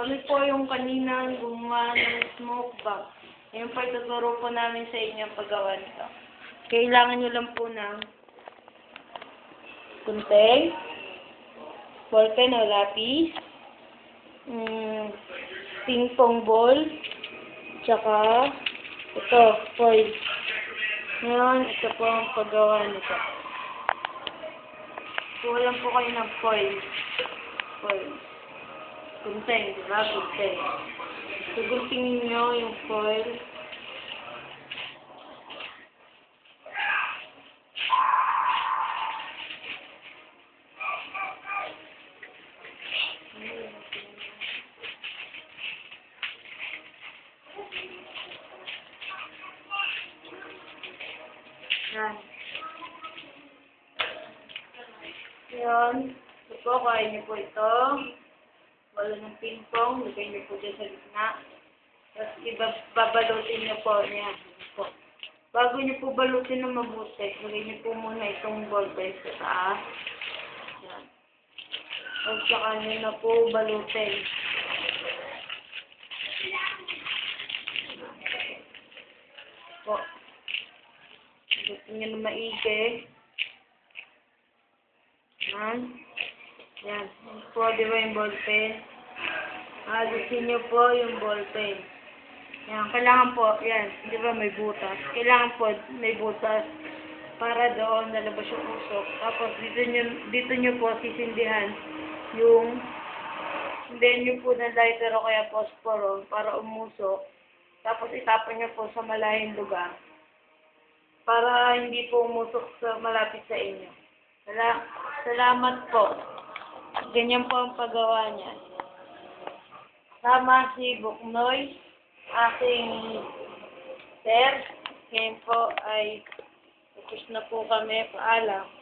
Kami po yung kaninang gumawa ng smoke bag. Yan po ituturo po namin sa inyo ang paggawa nito. Kailangan nyo lang po ng kunting, ballpen o lapis, mm, ping pong ball, tsaka ito, foil. Ngayon, ito po ang paggawa nito. Kuha lang po kayo ng. Foil. Kunteng, di ba? Kunteng. Suguntingin nyo yung foil. Yan. Yan. Ito po, kain niyo po ito. Wala ng ping-pong. Lagay niyo po dyan sa gitna. Tapos ibabalutin niyo po niya. Po. Bago niyo po balutin ng mabuti, lagay niyo po muna itong ball pen sa taas. Yan. Tapos saka niyo na po balutin. Po. Balutin niyo na maigi. Yan. Yan. Po, di ba yung ball pen? Alisin niyo po yung ball pen. Yan, kailangan po, yan, di ba may butas? Kailangan po may butas para doon lalabas yung usok. Tapos dito niyo, dito niyo po sisindihan yung hindi niyo po ng lighter o kaya posporo para umusok. Tapos itapon niyo po sa malayong lugar para hindi po umusok sa malapit sa inyo. Sala- salamat po. Ganyan po ang paggawa niya. Tama si Buknoy, aking sir. Ngayon po ay tapos na po kami. Paalam.